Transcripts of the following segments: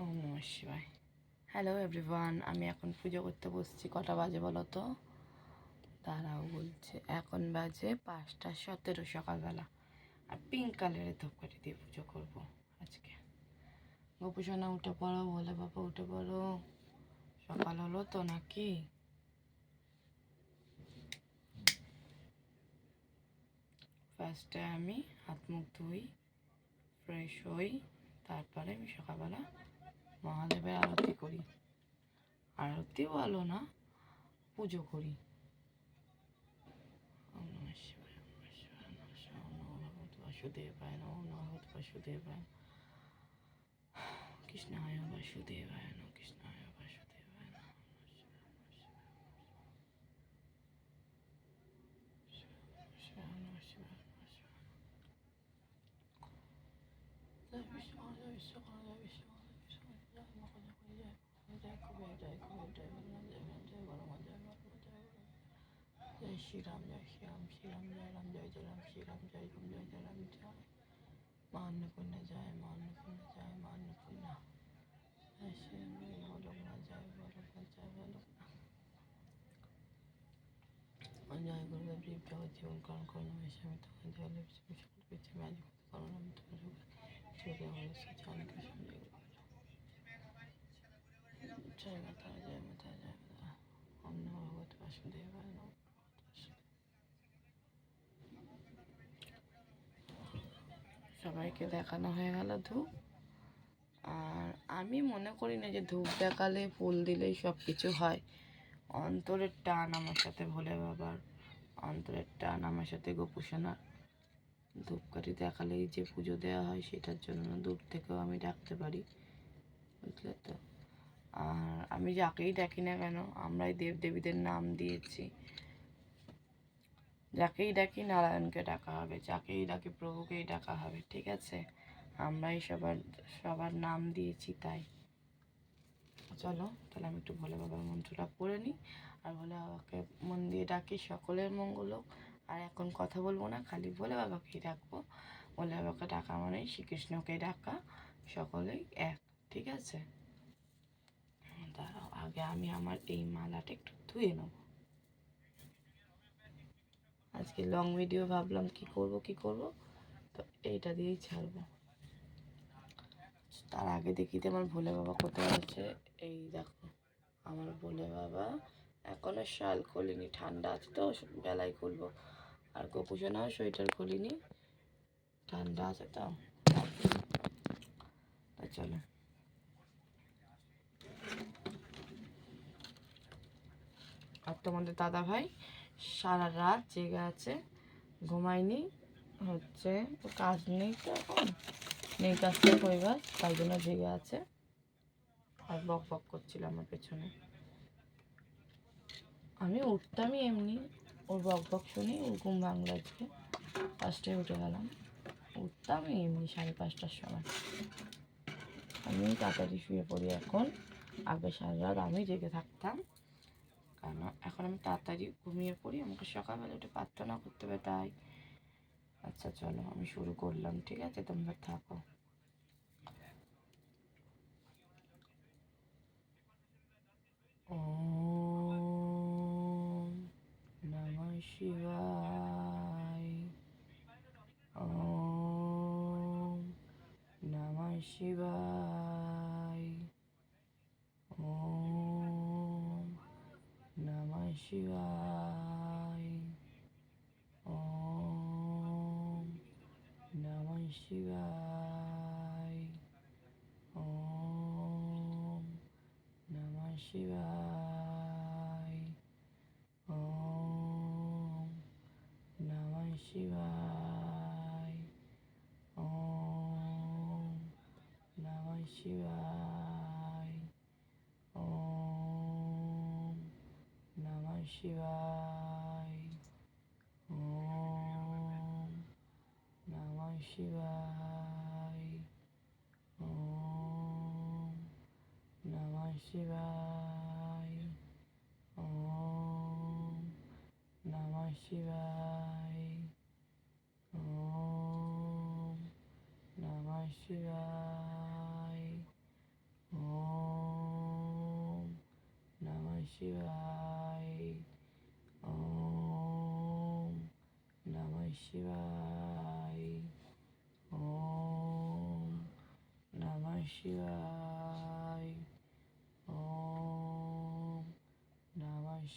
ওম নমঃ শিবায়। Hello everyone আমি এখন পুজো করতে বসছি। কটা বাজে বলো তো? তারাও বলছে, এখন বাজে পাঁচটা সতেরো সকালবেলা। আর পিঙ্ক কালারের ধূপকাঠি দিয়ে পুজো করব আজকে। গোপুসোনা, উঠে পড়ো বলে বাবা, উঠে পড়ো। সকাল হলো তো নাকি? ফার্স্টে আমি হাত মুখ ধুই ফ্রেশ হই, তারপরে আমি সকালবেলা আরতি বলো না পুজো করি। কৃষ্ণ নম নম বাসুদেবায় কৃষ্ণায় বাসুদেবায় জয় শ্রীরাম জয় শ্রীরাম শ্রীরাম জয় রাম জয় জয় রাম শ্রীরাম জয় রাম জয় জয় রাম জয় মা অন্নপূর্ণা জয় মা অন্নপূর্ণা জয় মা অন্নপূর্ণা জয় শ্রীরাম জয় বলরাম জয় বলরাম জয় জীবন করণ করুন আমি তোমার জয় মাতা জয় মাতা জয় মাতা নমঃ ভগবতে বাসুদেবায় নমঃ সবাইকে দেখানো হয়ে গেল ধূপ। আর আমি মনে করি না যে ধূপ দেখালে ফুল দিলেই সব কিছু হয়। অন্তরের টান আমার সাথে ভোলে বাবার, অন্তরের টান আমার সাথে গোপুসোনার। ধূপকাঠি দেখালেই যে পুজো দেওয়া হয় সেটার জন্য দূর থেকেও আমি ডাকতে পারি, বুঝলে তো? আর আমি যাকেই ডাকি না কেন, আমরাই দেব দেবীদের নাম দিয়েছি। যাকেই ডাকি নারায়ণকে ডাকা হবে, যাকেই ডাকি প্রভুকেই ডাকা হবে, ঠিক আছে? আমরাই সবার সবার নাম দিয়েছি তাই। চলো, তাহলে আমি একটু ভোলে বাবার মন্ত্রটা পড়ে নিই। আর ভোলে বাবাকে মন দিয়ে ডাকি, সকলের মঙ্গল হোক আর এখন কথা বলব না, খালি ভোলে বাবাকেই ডাকবো। ভোলে বাবাকে ডাকা মানে শ্রীকৃষ্ণকে ডাকা, সকলেই এক, ঠিক আছে? দাঁড়াও, আগে আমি আমার এই মালাটা একটু ধুয়ে নেব। আজকে লং ভিডিও ভাবলাম কি করব কি করব? তো এইটা দিয়েই ছাড়বো। তার আগে দেখি তো আমার ভোলে বাবা কোথায় আছে। এই দেখো, আমার ভোলে বাবা এখনও শাল খুলিনি, ঠান্ডা আছে তো, বেলায় খুলবো। আর গোপুসোনাও সোয়েটার খুলিনি, ঠান্ডা আছে তা। চলো। আর তোমাদের দাদা ভাই সারা রাত জেগে আছে, ঘুমায়নি, হচ্ছে কাজ নেই তো এখন। নেই কাজটা পরিবার, তাই জন্য জেগে আছে। আর বক বক করছিল আমার পেছনে। আমি উঠতামই এমনি, ওর বক বক শুনি ওর ঘুম ভাঙলো আজকে। ফার্স্টে উঠে গেলাম। উঠতামই এমনি সাড়ে পাঁচটার সময়। আমি তাড়াতাড়ি শুয়ে পড়ি এখন। আগে সারা রাত আমি জেগে থাকতাম। কারণ এখন আমি তাড়াতাড়ি ঘুমিয়ে পড়ি, আমাকে সকালবেলা উঠে প্রার্থনা করতে হবে, তাই। আচ্ছা চলো, আমি শুরু করলাম, ঠিক আছে? তোমরা থাকো। しは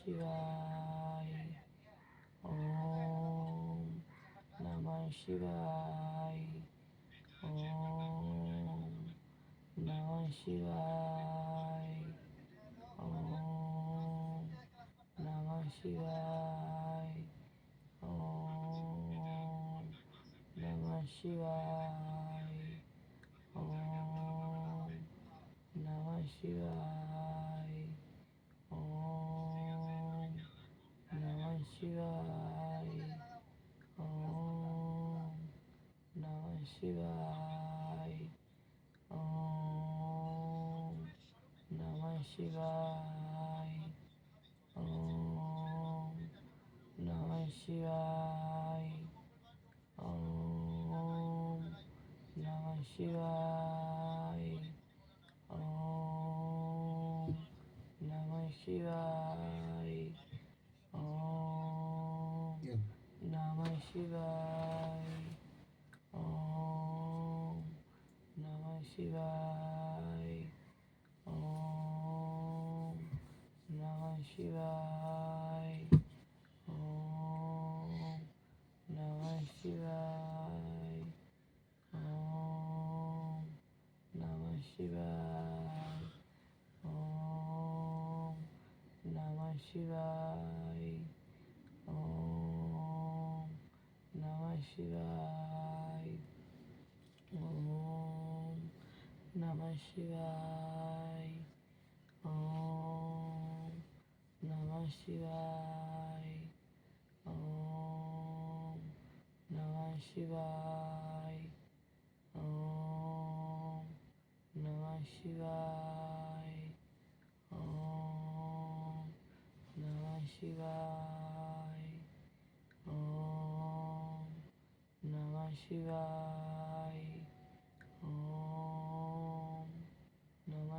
शिवाय ओम नमः शिवाय ちわい。おーん、なましばい。おーん、なましばい。おーん、なましばい。おーん、なましばい。おーん、なましばい。Shiva. ーシワイオーナマシワイオーナマシワイオーナマシワイオーナマシワイオーナマシワイオー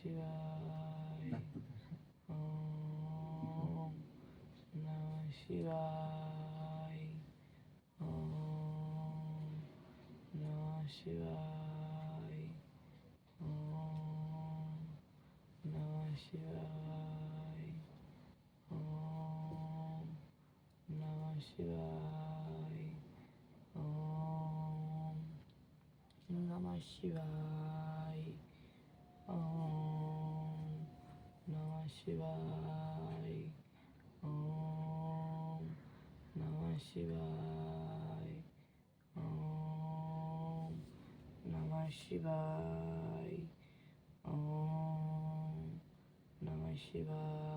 Shivaya. しわいおなしわいおなしわいおなしわいおなしわいナなしわいばい。おー生芝居。おー生芝居。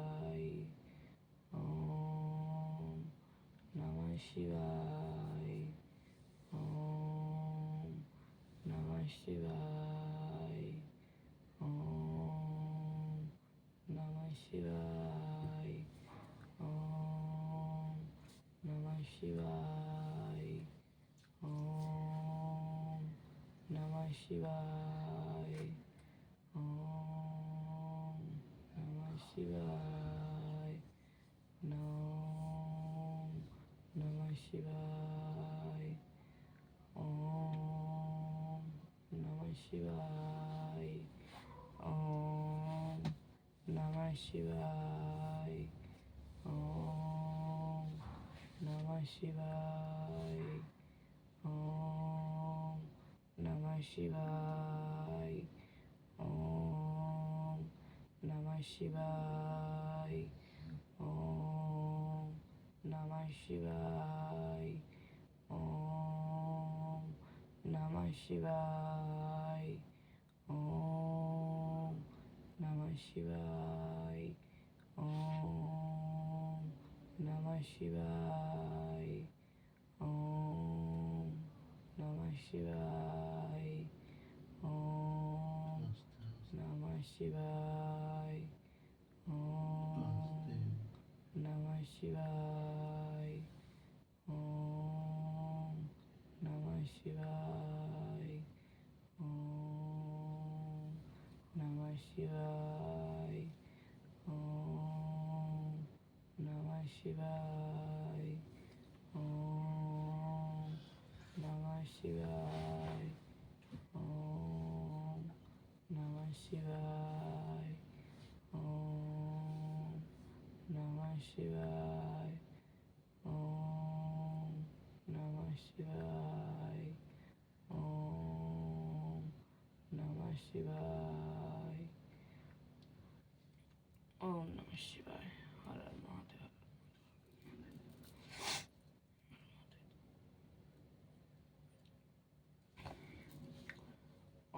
シワイオンナマシワイノンナマシワイオンナマシワイオンナマシワイオンナマシワイシバイオン。ナマシバイオン。ナマシバイオン。ナマシバイオン。ナマシバイオン。ナマシバイしわいおん。流しわいおん。流しわいおん。流しわいおん。流しわいおん。流しわいおん。流しわい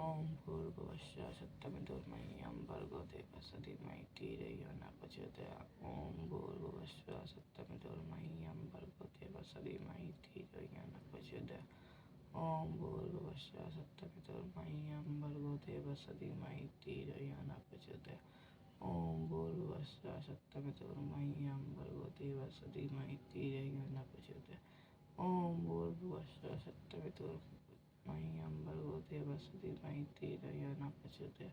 نچ سپت موگو دیہ مائیں مئ امبرو دیو سید مئی تھی رو نچوتیہ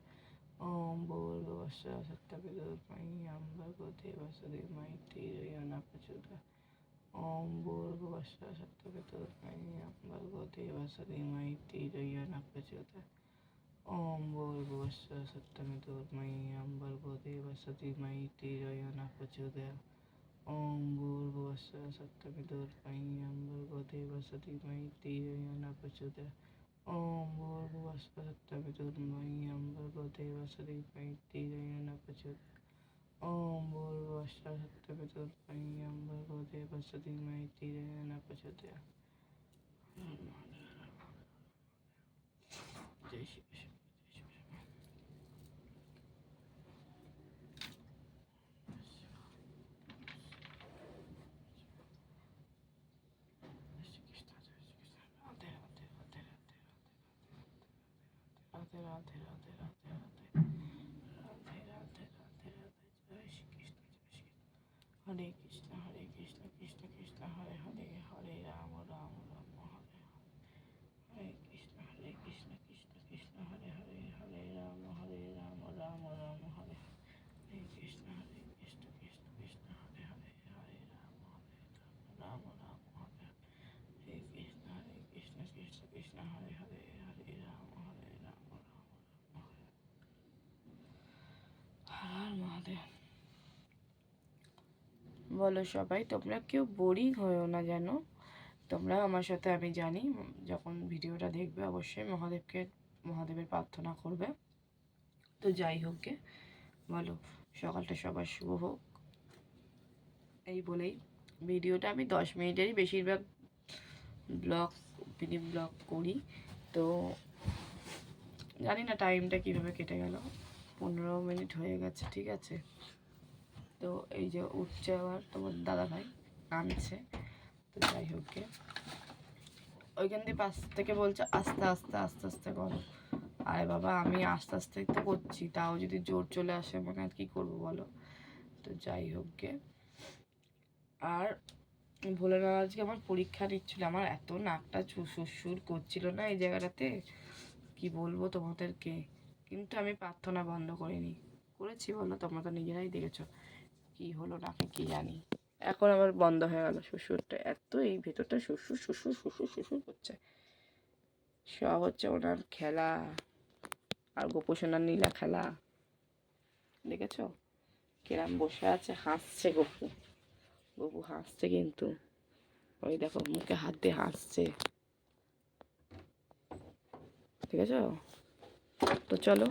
او بور بھوشیہ ست میں دورمی امبر گو دی و سدی مئی تھی رو نچوت ستمی دورمی امبر گو دی و سدی مئی تیرو نچوت او بور بھوشا ستمی دورمی امبر گو دی و سدی مئی تھی رو نچو او گور ست مئی امبر گیو ستی مئی تیر یا نچود او بور بتمی ودی مئی تیروتیہ جی হরে কৃষ্ণ বলো সবাই, তোমরা কেউ বোরিং হয়েও না যেন। তোমরা আমার সাথে, আমি জানি, যখন ভিডিওটা দেখবে অবশ্যই মহাদেবকে, মহাদেবের প্রার্থনা করবে। তো যাই হোক গে, বলো, সকালটা সবার শুভ হোক। এই বলেই ভিডিওটা আমি দশ মিনিটেরই বেশিরভাগ ব্লগ মিনি ব্লগ করি। তো জানি না টাইমটা কীভাবে কেটে গেল। পনেরো মিনিট হয়ে গেছে, ঠিক আছে? তো এই যে উঠছে আবার তোমার দাদা ভাই নামছে তো যাই হোক ওইখান দিয়ে পাশ থেকে বলছে, আস্তে আস্তে আস্তে আস্তে করো। আরে বাবা, আমি আস্তে আস্তে তো করছি, তাও যদি জোর চলে আসে মানে আর কি করব বলো? তো যাই হোক গে। আর ভোলেনাথ আজকে আমার পরীক্ষা নিচ্ছিল, আমার এত নাকটা সুর করছিল না এই জায়গাটাতে? কি বলব তোমাদেরকে? কিন্তু আমি প্রার্থনা বন্ধ করিনি। করেছি বলো, তোমরা তো নিজেরাই দেখেছ। কি হলো নাকি কি জানি। এখন আমার বন্ধ হয়ে গেল শ্বশুরটা। এত এই ভেতরটা শ্বশুর শ্বশুর শ্বশুর শ্বশুর করছে সব হচ্ছে ওনার খেলা। আর গোপোষণার নীলা খেলা। দেখেছ? কিরাম বসে আছে হাসছে গপু। গপু হাসছে কিন্তু। ওই দেখো মুখে হাত দিয়ে হাসছে। ঠিক আছে তো চলো।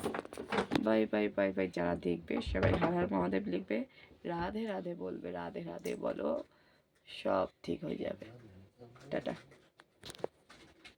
Bye bye bye bye. যারা দেখবে সবাই হার হার মহাদেব লিখবে। রাধে রাধে বলবে রাধে রাধে বলো সব ঠিক হয়ে যাবে। টাটা।